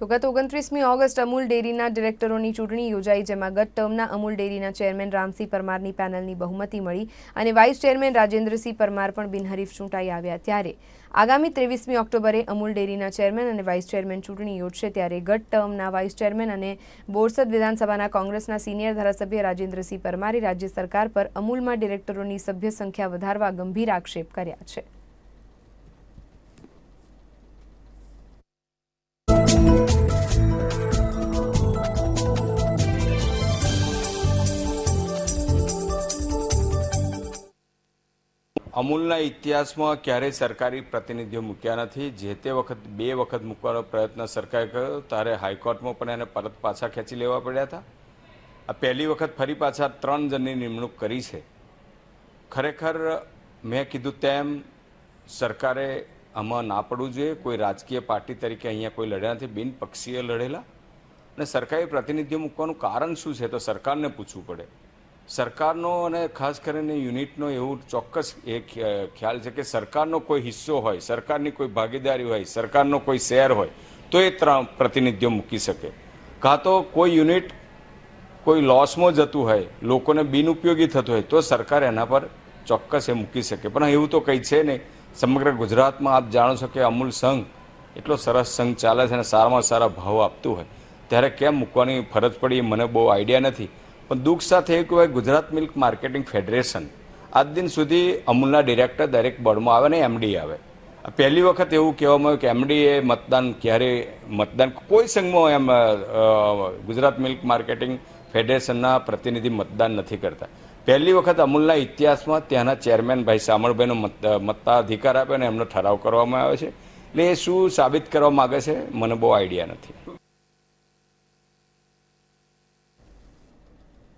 તો ગત ઓગણત્રીસમી ઓગસ્ટ અમૂલ ડેરીના ડિરેક્ટરોની ચૂંટણી યોજાઈ, જેમાં ગત ટર્મના અમૂલ ડેરીના ચેરમેન રામસિંહ પરમારની પેનલની બહુમતી મળી અને વાઇસ ચેરમેન રાજેન્દ્રસિંહ પરમાર પણ બિનહરીફ ચૂંટાઈ આવ્યા ત્યારે. આગામી ત્રેવીસમી ઓક્ટોબરે અમૂલ ડેરીના ચેરમેન અને વાઇસ ચેરમેન ચૂંટણી યોજશે ત્યારે ગત ટર્મના વાઇસ ચેરમેન અને બોરસદ વિધાનસભાના કોંગ્રેસના સિનિયર ધારાસભ્ય રાજેન્દ્રસિંહ પરમારે રાજ્ય સરકાર પર અમૂલમાં ડિરેક્ટરોની સભ્ય સંખ્યા વધારવા ગંભીર આક્ષેપ કર્યા છે. અમૂલના ઇતિહાસમાં ક્યારેય સરકારી પ્રતિનિધિઓ મૂક્યા નથી. જે તે વખત, બે વખત મૂકવાનો પ્રયત્ન સરકારે કર્યો, ત્યારે હાઈકોર્ટમાં પણ એને પરત પાછા ખેંચી લેવા પડ્યા હતા. આ પહેલી વખત ફરી પાછા ત્રણ જણની નિમણૂક કરી છે. ખરેખર, મેં કીધું તેમ, સરકારે આમાં ના પડવું જોઈએ. કોઈ રાજકીય પાર્ટી તરીકે અહીંયા કોઈ લડ્યા નથી. બિનપક્ષીય લડેલા. અને સરકારી પ્રતિનિધિઓ મૂકવાનું કારણ શું છે, તો સરકારને પૂછવું પડે. સરકારનો અને ખાસ કરીને યુનિટનો એવું ચોક્કસ એ ખ્યાલ છે કે સરકારનો કોઈ હિસ્સો હોય, સરકારની કોઈ ભાગીદારી હોય, સરકારનો કોઈ શેર હોય, તો એ પ્રતિનિધિઓ મૂકી શકે. કાં તો કોઈ યુનિટ કોઈ લોસમાં જતું હોય, લોકોને બિનઉપયોગી થતું હોય, તો સરકાર એના પર ચોક્કસ એ મૂકી શકે. પણ એવું તો કંઈ છે નહીં. સમગ્ર ગુજરાતમાં આપ જાણો છો કે અમૂલ સંઘ એટલો સરસ સંઘ ચાલે છે અને સારામાં સારા ભાવ આપતું હોય. ત્યારે કેમ મૂકવાની ફરજ પડી મને બહુ આઈડિયા નથી. પણ દુઃખ સાથે એ કહેવાય ગુજરાત મિલ્ક માર્કેટિંગ ફેડરેશન. આજ દિન સુધી અમૂલના ડિરેક્ટર દરેક બોર્ડમાં આવે ને એમડી આવે. પહેલી વખત એવું કહેવામાં આવ્યું કે એમડી એ મતદાન ક્યારે મતદાન કોઈ સંઘમાં એમ ગુજરાત મિલ્ક માર્કેટિંગ ફેડરેશનના પ્રતિનિધિ મતદાન નથી કરતા. પહેલી વખત અમૂલના ઇતિહાસમાં ત્યાંના ચેરમેન ભાઈ સામળભાઈનો મત મતાધિકાર આપ્યો અને એમનો ઠરાવ કરવામાં આવે છે. એટલે એ શું સાબિત કરવા માગે છે, મને બહુ આઈડિયા નથી.